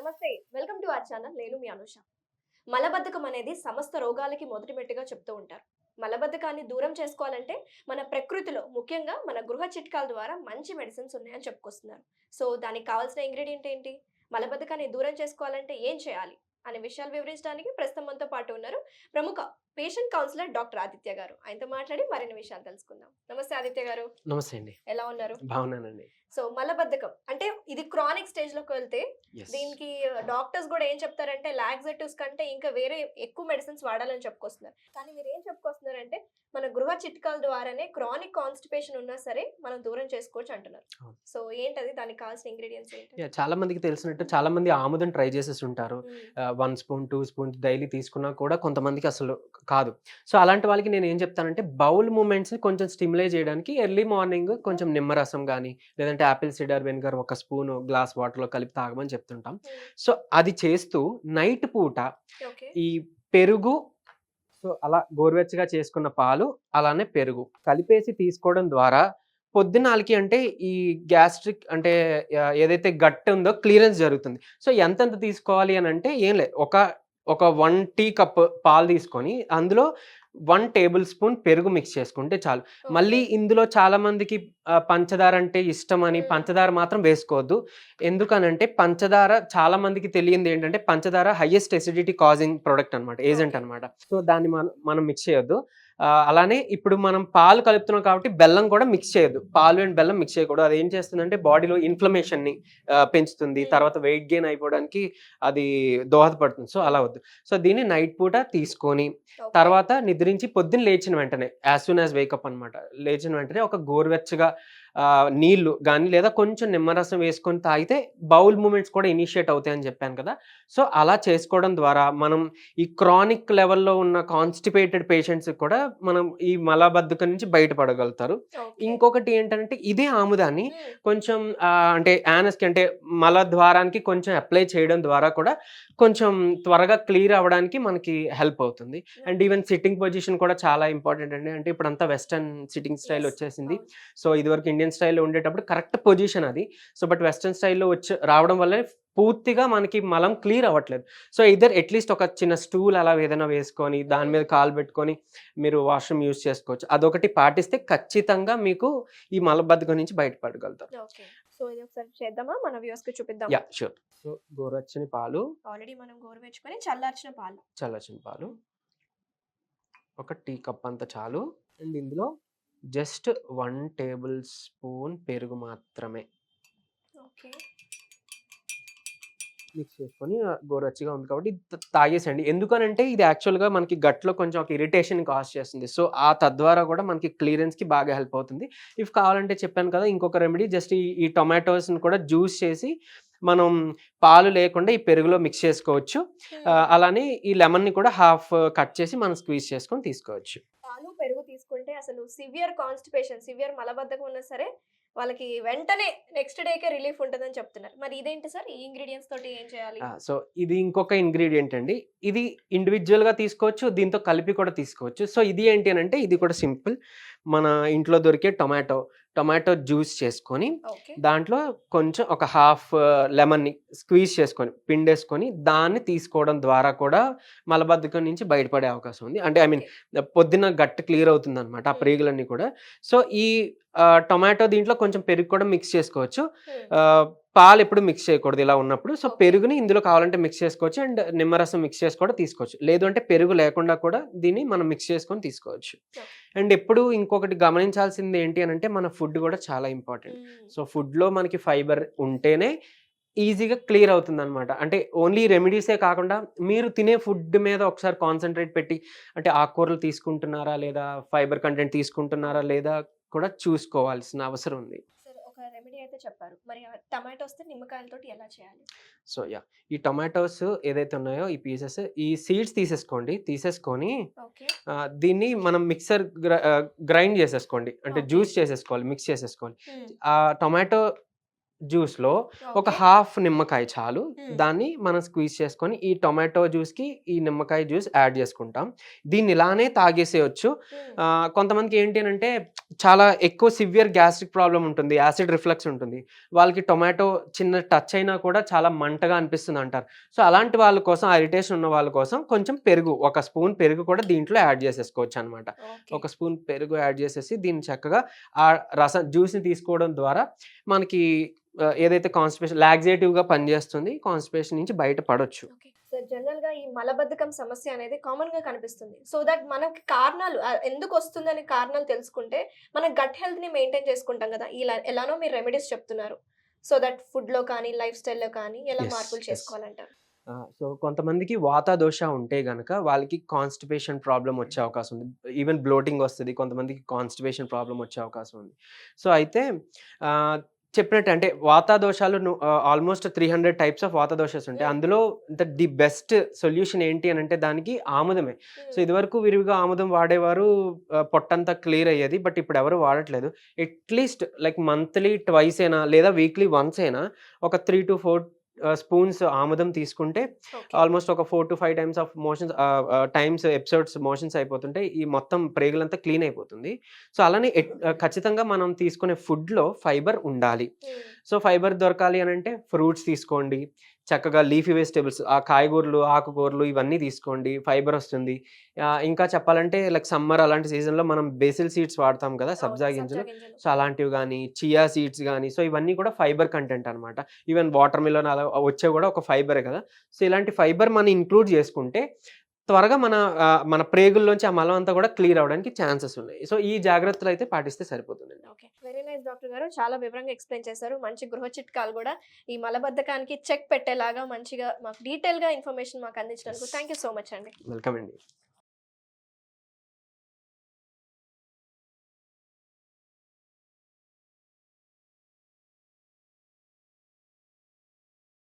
నమస్తే welcome to our channel. నేను మీ అనుష. మలబద్ధకం అనేది సమస్త రోగాలకి మొదటిమెట్టుగా చెప్తూ ఉంటారు. మలబద్ధకాన్ని దూరం చేసుకోవాలంటే మన ప్రకృతిలో ముఖ్యంగా మన గృహ చిట్కాల ద్వారా మంచి మెడిసిన్స్ ఉన్నాయని చెప్పుకొస్తున్నారు. సో దానికి కావాల్సిన ఇంగ్రీడియంట్ ఏంటి? మలబద్ధకాన్ని దూరం చేసుకోవాలంటే ఏం చేయాలి? అనే విషయాలు వివరించడానికి ప్రస్తుతం మనతో పాటు ఉన్నారు ప్రముఖ పేషెంట్ కౌన్సిలర్ డాక్టర్ ఆదిత్య గారు. ఆయనతో మాట్లాడి మరిన్ని విషయాలు తెలుసుకుందాం. నమస్తే ఆదిత్య గారు. నమస్తే అండి. ఎలా ఉన్నారు? బాగున్నానండి. సో మలబద్ధకం. అంటే ఇది క్రానిక్ స్టేజ్లోకి వెళ్తే. దీనికి డాక్టర్స్ కూడా ఏం చెప్తారంటే లాక్సేటివ్స్ కంటే ఇంకా వేరే ఎక్కువ మెడిసిన్స్ వాడాలని చెప్పుకొస్తున్నారు. కానీ మీరు ఏం చెప్పుకొస్తున్నారంటే మన గృహ చిట్కాల ద్వారానే క్రానిక్ కాన్స్టిపేషన్ ఉన్నా సరే మనం దూరం చేసుకోవచ్చు అంటున్నారు. సో ఏంటది? దానికి కావాల్సిన ఇంగ్రీడియంట్స్ ఏంటి? చాలా మందికి తెలిసినట్టు చాలా మంది ఆముదం ట్రై చేసేసి ఉంటారు. One spoon two spoon daily తీసుకున్నా కూడా కొంతమందికి అసలు కాదు. సో అలాంటి వాళ్ళకి నేను ఏం చెప్తానంటే బౌల్ మూమెంట్స్ కొంచెం స్టిమ్యులేట్ చేయడానికి ఎర్లీ మార్నింగ్ కొంచెం నిమ్మరసం కానీ లేదంటే యాపిల్ సిడర్ వెనిగర్ ఒక స్పూన్ గ్లాస్ వాటర్లో కలిపి తాగమని చెప్తుంటాం. సో అది చేస్తూ నైట్ పూట ఈ పెరుగు సో అలా గోరువెచ్చగా చేసుకున్న పాలు అలానే పెరుగు కలిపేసి తీసుకోవడం ద్వారా పొద్దునాలకి అంటే ఈ గ్యాస్ట్రిక్ అంటే ఏదైతే గట్ ఉందో క్లియరెన్స్ జరుగుతుంది. సో ఎంతెంత తీసుకోవాలి అని అంటే ఏం లేదు. ఒక ఒక వన్ టీ కప్ పాలు తీసుకొని అందులో వన్ టేబుల్ స్పూన్ పెరుగు మిక్స్ చేసుకుంటే చాలు. మళ్ళీ ఇందులో చాలా మందికి పంచదార అంటే ఇష్టం అని. పంచదార మాత్రం వేసుకోవద్దు. ఎందుకనంటే పంచదార చాలా మందికి తెలియంది ఏంటంటే పంచదార హైయెస్ట్ ఎసిడిటీ కాజింగ్ ప్రొడక్ట్ అనమాట ఏజెంట్. అనమాట సో దాన్ని మనం మనం మిక్స్ చేయొద్దు. అలానే ఇప్పుడు మనం పాలు కలుపుతున్నాం కాబట్టి బెల్లం కూడా మిక్స్ చేయొద్దు. పాలు అండ్ బెల్లం మిక్స్ చేయకూడదు. అది ఏం చేస్తుందంటే బాడీలో ఇన్ఫ్లమేషన్ని ఆ, పెంచుతుంది. Hmm. తర్వాత వెయిట్ గెయిన్ అయిపోవడానికి అది దోహదపడుతుంది. సో అలా వద్దు. సో దీన్ని నైట్ పూట తీసుకొని. తర్వాత నిద్రించి పొద్దున్న లేచిన వెంటనే యాజ్ సూన్ యాజ్ వేకప్ అనమాట లేచిన వెంటనే ఒక గోరువెచ్చగా నీళ్ళు కానీ లేదా కొంచెం నిమ్మరసం వేసుకొని తాగితే బౌల్ మూమెంట్స్ కూడా ఇనిషియేట్ అవుతాయని చెప్పాను కదా సో అలా చేసుకోవడం ద్వారా మనం ఈ క్రానిక్ లెవెల్లో ఉన్న కాన్స్టిపేటెడ్ పేషెంట్స్ కూడా మనం ఈ మలబద్ధకం నుంచి బయటపడగలుగుతారు. ఇంకొకటి ఏంటంటే ఇదే ఆముదాన్ని. కొంచెం అంటే యానస్కి అంటే మల ద్వారానికి కొంచెం అప్లై చేయడం ద్వారా కూడా కొంచెం త్వరగా క్లియర్ అవ్వడానికి మనకి హెల్ప్ అవుతుంది అండ్ ఈవెన్ సిట్టింగ్ పొజిషన్ కూడా చాలా ఇంపార్టెంట్ అండి అంటే ఇప్పుడు అంతా వెస్టర్న్ సిట్టింగ్ స్టైల్. వచ్చేసింది. సో ఇదివరకు ఇండియన్ స్టైల్లో ఉండేటప్పుడు కరెక్ట్ పొజిషన్ అది. సో బట్ వెస్టర్న్ స్టైల్లో వచ్చి రావడం వల్ల పూర్తిగా మనకి మలం క్లియర్ అవ్వట్లేదు. సో ఇద్దరు అట్లీస్ట్ ఒక చిన్న స్టూల్ అలా ఏదైనా వేసుకొని దాని మీద కాలు పెట్టుకొని మీరు వాష్రూమ్ యూస్ చేసుకోవచ్చు. అదొకటి పాటిస్తే ఖచ్చితంగా మీకు ఈ మలబద్ధకం నుంచి బయటపడగలుగుతారు. ఓకే. సో ఇది ఒకసారి చేద్దామా? మన వ్యూస్కి చూపిద్దాం యా షూర్. సో గోరచ్చని పాలు. ఆల్రెడీ మనం గోరువెచ్చుకొని చల్లార్చిన పాలు. చల్లచిన పాలు. ఒక టీ కప్ అంత చాలు. అండ్ ఇందులో జస్ట్ వన్ టేబుల్ స్పూన్ పెరుగు మాత్రమే. ఓకే. మిక్స్ చేసుకొని ఆ, గోరువెచ్చగా ఉంది కాబట్టి తాగేసండి ఎందుకనంటే ఇది యాక్చువల్గా మనకి గట్లో కొంచెం ఒక ఇరిటేషన్ కాజ్ చేస్తుంది. సో ఆ తద్వారా కూడా మనకి క్లియరెన్స్కి బాగా హెల్ప్ అవుతుంది. ఇఫ్ కావాలంటే చెప్పాను కదా ఇంకొక రెమెడీ జస్ట్ ఈ ఈ టొమాటోస్ని కూడా జ్యూస్ చేసి మనం పాలు లేకుండా ఈ పెరుగులో మిక్స్ చేసుకోవచ్చు. అలానే ఈ లెమన్ని కూడా హాఫ్ కట్ చేసి మనం స్క్వీజ్ చేసుకొని తీసుకోవచ్చు. అసలు సివియర్ కాన్స్టిపేషన్ సివియర్ మలబద్ధకం ఉన్నా సరే వాళ్ళకి వెంటనే నెక్స్ట్ డేకే రిలీఫ్ ఉంటుందని చెప్తున్నారు. మరి ఇదేంటి సార్? ఈ ఇంగ్రీడియంట్స్ తోటి ఏం చేయాలి? సో ఇది ఇంకొక ఇంగ్రీడియంట్ అండి. ఇది ఇండివిజువల్గా తీసుకోవచ్చు దీంతో కలిపి కూడా తీసుకోవచ్చు. సో ఇది ఏంటి అని అంటే ఇది కూడా సింపుల్ మన ఇంట్లో దొరికే టొమాటో టొమాటో జ్యూస్ చేసుకొని దాంట్లో కొంచెం ఒక హాఫ్ లెమన్ని స్క్వీజ్ చేసుకొని పిండేసుకొని దాన్ని తీసుకోవడం ద్వారా కూడా మలబద్ధకం నుంచి బయటపడే అవకాశం ఉంది. అంటే ఐ మీన్ పొద్దున్న గట్టు క్లియర్ అవుతుంది అనమాట ఆ. ప్రేగులన్నీ కూడా. సో ఈ టొమాటో దీంట్లో కొంచెం పెరుగు కూడా మిక్స్ చేసుకోవచ్చు. పాలు ఎప్పుడు మిక్స్ చేయకూడదు ఇలా ఉన్నప్పుడు. సో. పెరుగుని ఇందులో కావాలంటే మిక్స్ చేసుకోవచ్చు అండ్ నిమ్మరసం మిక్స్ చేసి కూడా తీసుకోవచ్చు. లేదు అంటే పెరుగు లేకుండా కూడా దీన్ని మనం మిక్స్ చేసుకొని తీసుకోవచ్చు. అండ్ ఎప్పుడు ఇంకొకటి గమనించాల్సింది ఏంటి అని అంటే మన ఫుడ్ కూడా చాలా ఇంపార్టెంట్ సో ఫుడ్లో మనకి ఫైబర్ ఉంటేనే ఈజీగా క్లియర్ అవుతుంది అనమాట అంటే ఓన్లీ రెమెడీసే కాకుండా మీరు తినే ఫుడ్ మీద ఒకసారి కాన్సన్ట్రేట్ పెట్టి అంటే ఆకుకూరలు తీసుకుంటున్నారా లేదా ఫైబర్ కంటెంట్ తీసుకుంటున్నారా లేదా కూడా చూసుకోవాల్సిన అవసరం ఉంది. రెమెడీ అయితే చెప్పారు. మరి టమాటోస్ నిమ్మకాయలతోటి ఎలా చేయాలి? So yeah. ఈ టొమాటోస్ ఏదైతే ఉన్నాయో ఈ పీసెస్ ఈ సీడ్స్ తీసేసుకోండి. తీసేసుకొని దీన్ని మనం మిక్సర్ గ్రైండ్ చేసేసుకోండి. అంటే. జ్యూస్ చేసేసుకోవాలి మిక్స్ చేసేసుకోవాలి. ఆ టొమాటో జ్యూస్లో ఒక హాఫ్ నిమ్మకాయ చాలు. దాన్ని మనం స్క్వీజ్ చేసుకొని ఈ టొమాటో జ్యూస్కి ఈ నిమ్మకాయ జ్యూస్ యాడ్ చేసుకుంటాం. దీన్ని ఇలానే తాగేసేయచ్చు. కొంతమందికి ఏంటి అని అంటే చాలా ఎక్కువ సివియర్ గ్యాస్ట్రిక్ ప్రాబ్లం ఉంటుంది. యాసిడ్ రిఫ్లక్స్ ఉంటుంది. వాళ్ళకి టొమాటో చిన్న టచ్ అయినా కూడా చాలా మంటగా అనిపిస్తుంది అంటారు. సో అలాంటి వాళ్ళ కోసం ఆ ఇరిటేషన్ ఉన్న వాళ్ళ కోసం కొంచెం పెరుగు ఒక స్పూన్ పెరుగు కూడా దీంట్లో యాడ్ చేసేసుకోవచ్చు అనమాట ఒక స్పూన్ పెరుగు యాడ్ చేసేసి దీన్ని చక్కగా ఆ రసం జ్యూస్ని తీసుకోవడం ద్వారా మనకి ఏదైతే కాన్స్టిపేషన్ లాగ్జేటివ్గా పనిచేస్తుంది కాన్స్టిపేషన్ నుంచి బయట పడవచ్చు సో జనరల్గా ఈ మలబద్ధకం సమస్య అనేది కామన్గా కనిపిస్తుంది. సో దట్ మనకి కారణాలు ఎందుకు వస్తుందని కారణాలు తెలుసుకుంటే మన గట్ హెల్త్ని మెయింటైన్ చేసుకుంటాం కదా. ఇలా ఎలానో మీరు రెమెడీస్ చెప్తున్నారు. సో దట్ ఫుడ్లో కానీ లైఫ్ స్టైల్లో కానీ ఎలా మార్పులు. చేసుకోవాలంటారు? సో కొంతమందికి వాత దోష ఉంటే గనక వాళ్ళకి కాన్స్టిపేషన్ ప్రాబ్లం వచ్చే అవకాశం ఉంది. ఈవెన్ బ్లోటింగ్ వస్తుంది కొంతమందికి కాన్స్టిపేషన్ ప్రాబ్లం వచ్చే అవకాశం ఉంది. సో అయితే చెప్పినట్టు అంటే వాత దోషాలు almost three hundred types of vata doshas ఉంటాయి. Hmm. అందులో ది బెస్ట్ సొల్యూషన్ ఏంటి అని అంటే దానికి ఆముదమే. సో ఇదివరకు విరివిగా ఆముదం వాడేవారు పొట్టంతా క్లియర్ అయ్యేది బట్ ఇప్పుడు ఎవరు వాడట్లేదు. అట్లీస్ట్ లైక్ మంత్లీ ట్వైస్ అయినా లేదా వీక్లీ వన్స్ అయినా ఒక త్రీ టు ఫోర్ స్పూన్స్ ఆముదం తీసుకుంటే ఆల్మోస్ట్ ఒక four to five times of motions times episodes motions అయిపోతుంటే ఈ మొత్తం ప్రేగులంతా క్లీన్ అయిపోతుంది. సో అలానే ఖచ్చితంగా మనం తీసుకునే ఫుడ్లో ఫైబర్ ఉండాలి. సో ఫైబర్ దొరకాలి అని అంటే ఫ్రూట్స్ తీసుకోండి. చక్కగా లీఫీ వెజిటేబుల్స్ ఆ కాయగూరలు ఆకుకూరలు ఇవన్నీ తీసుకోండి. ఫైబర్ వస్తుంది. ఇంకా చెప్పాలంటే లైక్ సమ్మర్ అలాంటి సీజన్లో మనం బేసిల్ సీడ్స్ వాడతాం కదా సబ్జా గింజలు. సో అలాంటివి కానీ చియా సీడ్స్ కానీ సో ఇవన్నీ కూడా ఫైబర్ కంటెంట్ అనమాట ఈవెన్ వాటర్ మిలన్ అలా వచ్చే కూడా ఒక ఫైబరే కదా. సో ఇలాంటి ఫైబర్ మనం ఇంక్లూడ్ చేసుకుంటే త్వరగా మన మన ప్రేగుల్లోంచి ఆ మలం అంతా కూడా క్లియర్ అవడానికి ఛాన్సెస్ ఉన్నాయి. సో ఈ జాగ్రత్తలు అయితే పాటిస్తే సరిపోతుందండి. ఓకే. వెరీ నైస్ డాక్టర్ గారు. చాలా వివరంగా ఎక్స్ప్లెయిన్ చేశారు. మంచి గృహ చిట్కాలు కూడా ఈ మలబద్ధకానికి చెక్ పెట్టేలాగా మంచిగా మాకు డీటెయిల్గా ఇన్ఫర్మేషన్ మాకు అందించినందుకు థ్యాంక్ యూ సో మచ్ అండి. వెల్కమ్ అండి.